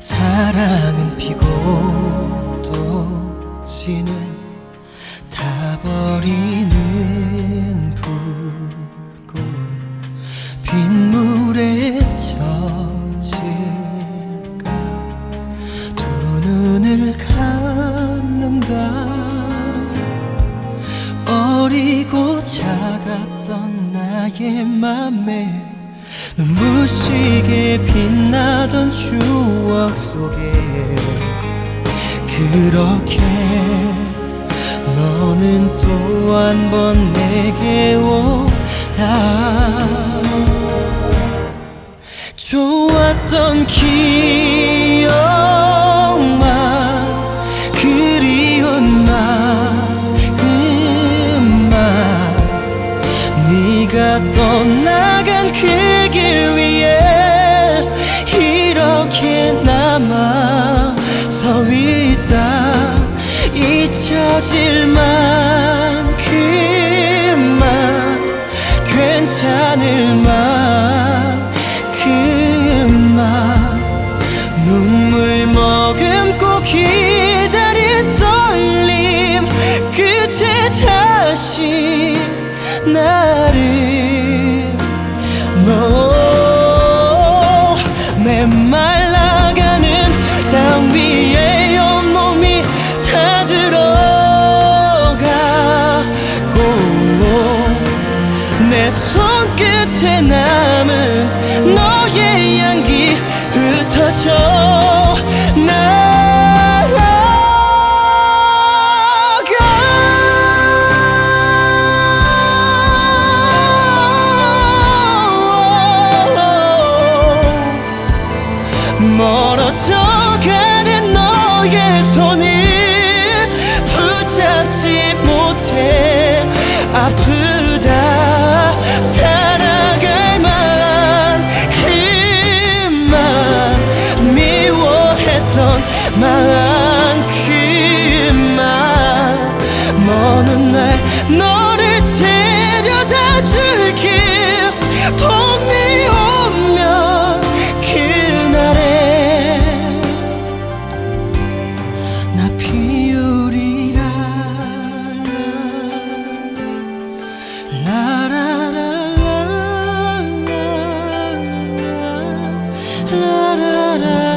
사랑은 피고 또 지는 다 버리는 불꽃. 빗물에 젖을까? 두 눈을 감는다. 어리고 작았던 나의 맘에 눈부시게 빛나던 추억 속에 그렇게 너는 또 한 번 내게 오다. 좋았던 기억만 그리운 마음만 네가 떠나간 그길 잊혀질 만큼만 괜찮을 만큼만. 눈물 머금고 기다린 떨림 끝에 다시 나를. 너 메말라가는 땅 위에 온몸이 다들 내 손끝에 남은 너의 향기 흩어져 날아가. 멀어져 가는 너의 손을 붙잡지 못해 많기만 먼 훗날 너를 데려다 줄게 봄이 오면 그날에 나 비우리라 라라라라라라라라.